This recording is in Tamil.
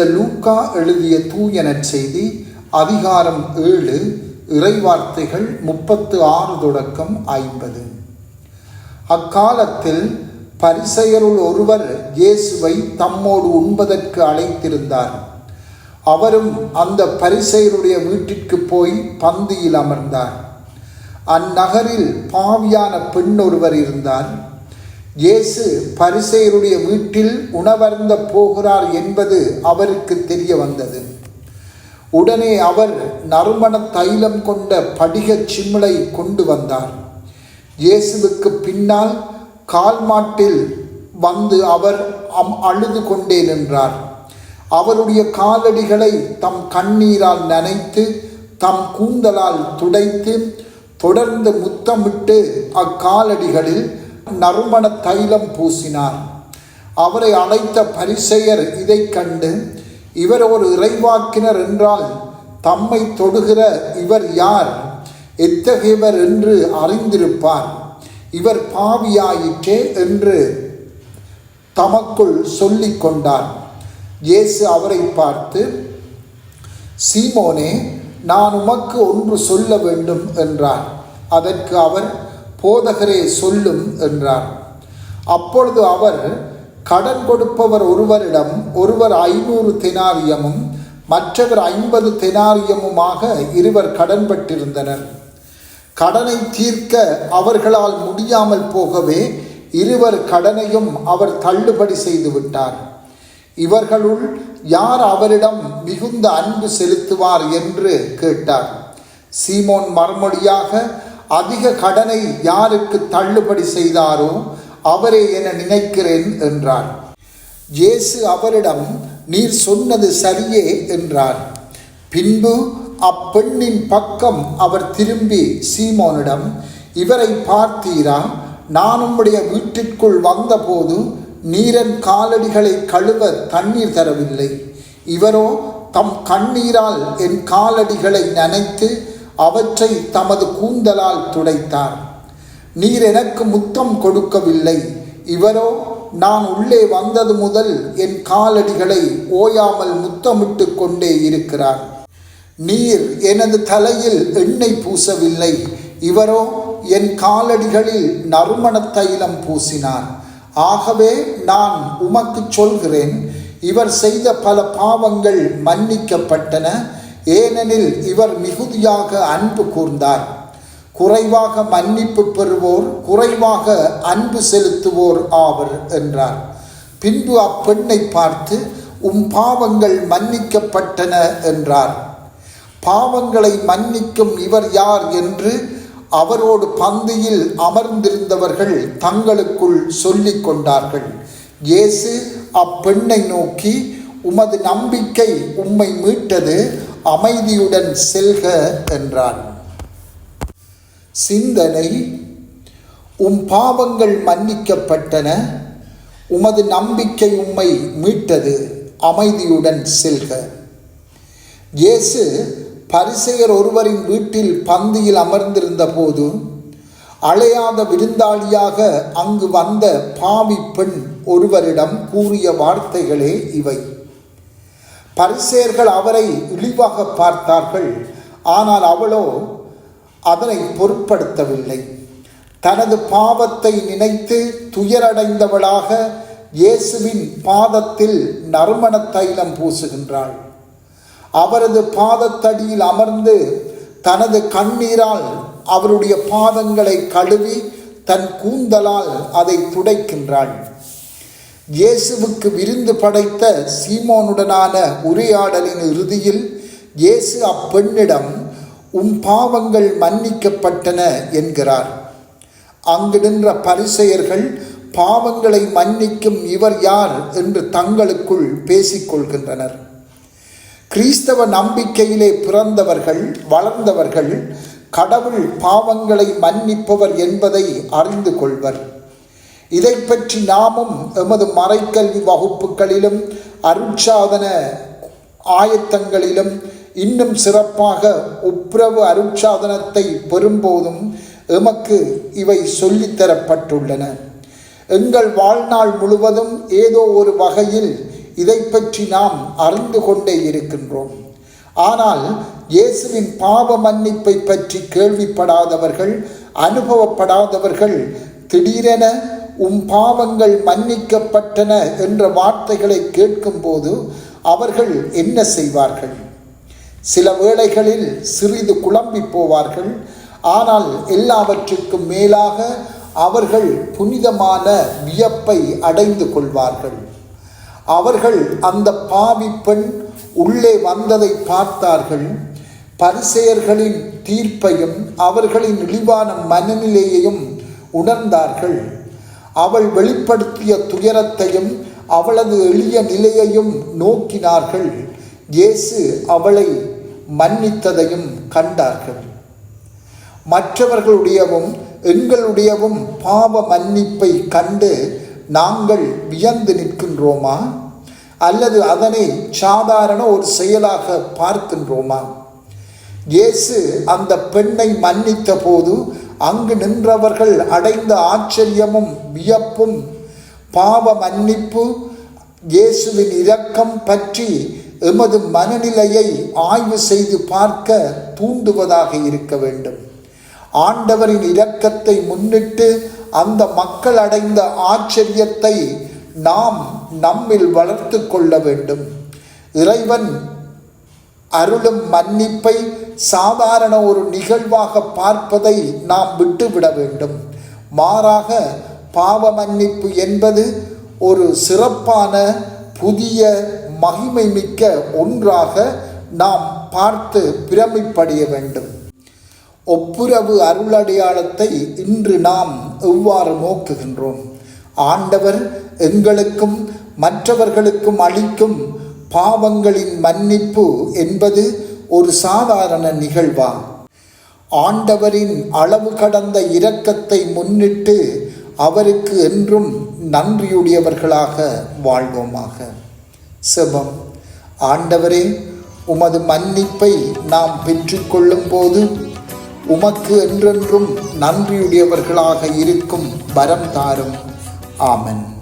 புனித லூக்கா எழுதிய தூய நற்செய்தி அதிகாரம் ஏழு இறைவார்த்தைகள் முப்பத்து ஆறு தொடக்கம் ஐம்பது. அக்காலத்தில் பரிசெயருள் ஒருவர் இயேசுவை தம்மோடு உண்பதற்கு அழைத்திருந்தார். அவரும் அந்த பரிசெயருடைய வீட்டிற்கு போய் பந்தியில் அமர்ந்தார். அந்நகரில் பாவியான பெண் ஒருவர் இருந்தார். இயேசு பரிசெயருடைய வீட்டில் உணவருந்த போகிறார் என்பது அவருக்கு தெரிய வந்தது. உடனே அவர் நறுமண தைலம் கொண்ட படிகச் சிமிழை கொண்டு வந்தார். இயேசுவுக்கு பின்னால் கால் மாட்டில் வந்து அவர் அம் அழுது கொண்டே நின்றார். அவருடைய காலடிகளை தம் கண்ணீரால் நனைத்து தம் கூந்தலால் துடைத்து தொடர்ந்து முத்தமிட்டு அக்காலடிகளில் நறுமண தைலம் பூசினார். அவரை அழைத்த பரிசெயர் இதைக் கண்டு இவர் ஒரு இறைவாக்கினர் என்றால் தம்மை தொடுகிற இவர் யார்? எத்தகையவர் என்று அறிந்திருப்பார். இவர் பாவியாயிற்றே என்று தமக்குள் சொல்லிக் கொண்டார். இயேசு அவரை பார்த்து சீமோனே நான் உமக்கு ஒன்று சொல்ல வேண்டும் என்றார். அதற்கு அவர் போதகரே சொல்லும் என்றார் அப்பொழுது அவர் கடன் கொடுப்பவர் ஒருவரிடம் ஒருவர் ஐநூறு தெனாரியமும் மற்றவர் ஐம்பது தெனாரியமுமாக இருவர் கடன்பட்டிருந்தனர் கடனை தீர்க்க அவர்களால் முடியாமல் போகவே இருவர் கடனையும் அவர் தள்ளுபடி செய்துவிட்டார் இவர்களுள் யார் அவரிடம் மிகுந்த அன்பு செலுத்துவார் என்று கேட்டார். சீமோன் மறுமொழியாக அதிக கடனை யாருக்கு தள்ளுபடி செய்தாரோ அவரே என நினைக்கிறேன் என்றார். இயேசு அவரிடம் நீர் சொன்னது சரியே என்றார். பின்பு அப்பெண்ணின் பக்கம் அவர் திரும்பி சீமோனிடம் இவரை பார்த்தீரா? நான் உம்முடைய வீட்டிற்குள் வந்தபோது நீரன் காலடிகளை கழுவ தண்ணீர் தரவில்லை. இவரோ தம் கண்ணீரால் என் காலடிகளை நனைத்து அவற்றை தமது கூந்தலால் துடைத்தார். நீர் எனக்கு முத்தம் கொடுக்கவில்லை. இவரோ நான் உள்ளே வந்தது முதல் என் காலடிகளை ஓயாமல் முத்தமிட்டு கொண்டே இருக்கிறார். நீர் எனது தலையில் எண்ணெய் பூசவில்லை. இவரோ என் காலடிகளில் நறுமண தைலம் பூசினார். ஆகவே நான் உமக்கு சொல்கிறேன் இவர் செய்த பல பாவங்கள் மன்னிக்கப்பட்டன. ஏனெனில் இவர் மிகுதியாக அன்பு கூர்ந்தார். குறைவாக மன்னிப்பு பெறுவோர் குறைவாக அன்பு செலுத்துவோர் ஆவர் என்றார். பின்பு அப்பெண்ணை பார்த்து உம் பாவங்கள் மன்னிக்கப்பட்டன என்றார். பாவங்களை மன்னிக்கும் இவர் யார்? என்று அவரோடு பந்தியில் அமர்ந்திருந்தவர்கள் தங்களுக்குள் சொல்லிக் கொண்டார்கள். இயேசு அப்பெண்ணை நோக்கி உமது நம்பிக்கை உம்மை மீட்டது அமைதியுடன் செல்க என்றான். சிந்தனை உம் பாவங்கள் மன்னிக்கப்பட்டன. உமது நம்பிக்கை உம்மை மீட்டது. அமைதியுடன் செல்க. இயேசு பரிசெயர் ஒருவரின் வீட்டில் பந்தியில் அமர்ந்திருந்த போது அழையாத விருந்தாளியாக அங்கு வந்த பாவி பெண் ஒருவரிடம் கூறிய வார்த்தைகளே இவை. பரிசேர்கள் அவரை இழிவாக பார்த்தார்கள். ஆனால் அவளோ அதனை பொருட்படுத்தவில்லை. தனது பாவத்தை நினைத்து துயரடைந்தவளாக இயேசுவின் பாதத்தில் நறுமண தைலம் பூசுகின்றாள். அவரது பாதத்தடியில் அமர்ந்து தனது கண்ணீரால் அவருடைய பாதங்களை கழுவி தன் கூந்தலால் அதை துடைக்கின்றாள். இயேசுவுக்கு விருந்து படைத்த சீமோனுடனான உரையாடலின் இறுதியில் இயேசு அப்பெண்ணிடம் உம் பாவங்கள் மன்னிக்கப்பட்டன என்கிறார். அங்கு நின்ற பரிசெயர்கள் பாவங்களை மன்னிக்கும் இவர் யார்? என்று தங்களுக்குள் பேசிக்கொள்கின்றனர். கிறிஸ்தவ நம்பிக்கையிலே பிறந்தவர்கள் வளர்ந்தவர்கள் கடவுள் பாவங்களை மன்னிப்பவர் என்பதை அறிந்து கொள்வர். இதை பற்றி நாமும் எமது மறைக்கல்வி வகுப்புகளிலும் அருட்சாதன ஆயத்தங்களிலும் இன்னும் சிறப்பாக ஒப்புரவு அருட்சாதனத்தை பெறும்போதும் எமக்கு இவை சொல்லித்தரப்பட்டுள்ளன. எங்கள் வாழ்நாள் முழுவதும் ஏதோ ஒரு வகையில் இதை பற்றி நாம் அறிந்து கொண்டே இருக்கின்றோம். ஆனால் இயேசுவின் பாவ மன்னிப்பை பற்றி கேள்விப்படாதவர்கள் அனுபவப்படாதவர்கள் திடீரென உம் பாவங்கள் மன்னிக்கப்பட்டன என்ற வார்த்தைகளை கேட்கும்போது அவர்கள் என்ன செய்வார்கள்? சில வேளைகளில் சிறிது குழம்பி போவார்கள். ஆனால் எல்லாவற்றுக்கும் மேலாக அவர்கள் புனிதமான வியப்பை அடைந்து கொள்வார்கள். அவர்கள் அந்த பாவி பெண் உள்ளே வந்ததை பார்த்தார்கள். பரிசெயர்களின் தீர்ப்பையும் அவர்களின் இழிவான மனநிலையையும் உணர்ந்தார்கள். அவள் வெளிப்படுத்திய துயரத்தையும் அவளது எளிய நிலையையும் நோக்கினார்கள். இயேசு அவளை மன்னித்ததையும் கண்டார்கள். மற்றவர்களுடையவும் எங்களுடையவும் பாவ மன்னிப்பை கண்டு நாங்கள் வியந்து நிற்கின்றோமா? அல்லது அதனை சாதாரண ஒரு செயலாக பார்க்கின்றோமா? இயேசு அந்த பெண்ணை மன்னித்த போது அங்கு நின்றவர்கள் அடைந்த ஆச்சரியமும் வியப்பும் பாவ மன்னிப்பு இயேசுவின் இரக்கம் பற்றி எமது மனநிலையை ஆய்வு செய்து பார்க்க தூண்டுவதாக இருக்க வேண்டும். ஆண்டவரின் இரக்கத்தை முன்னிட்டு அந்த மக்கள் அடைந்த ஆச்சரியத்தை நாம் நம்மில் வளர்த்து கொள்ள வேண்டும். இறைவன் அருளும் மன்னிப்பை சாதாரண ஒரு நிகழ்வாக பார்ப்பதை நாம் விட்டுவிட வேண்டும். மாறாக பாவ மன்னிப்பு என்பது ஒரு சிறப்பான புதிய மகிமை மிக்க ஒன்றாக நாம் பார்த்து பிரமிப்படைய வேண்டும். ஒப்புரவு அருளடையாளத்தை இன்று நாம் எவ்வாறு நோக்குகின்றோம்? ஆண்டவர் எங்களுக்கும் மற்றவர்களுக்கும் அளிக்கும் பாவங்களின் மன்னிப்பு என்பது ஒரு சாதாரண நிகழ்வா? ஆண்டவரின் அளவு கடந்த இரக்கத்தை முன்னிட்டு அவருக்கு என்றும் நன்றியுடையவர்களாக வாழ்வோமாக. செபம். ஆண்டவரே உமது மன்னிப்பை நாம் பெற்றுக்கொள்ளும் போது உமக்கு என்றென்றும் நன்றியுடையவர்களாக இருக்கும் வரம் தாரும். ஆமன்.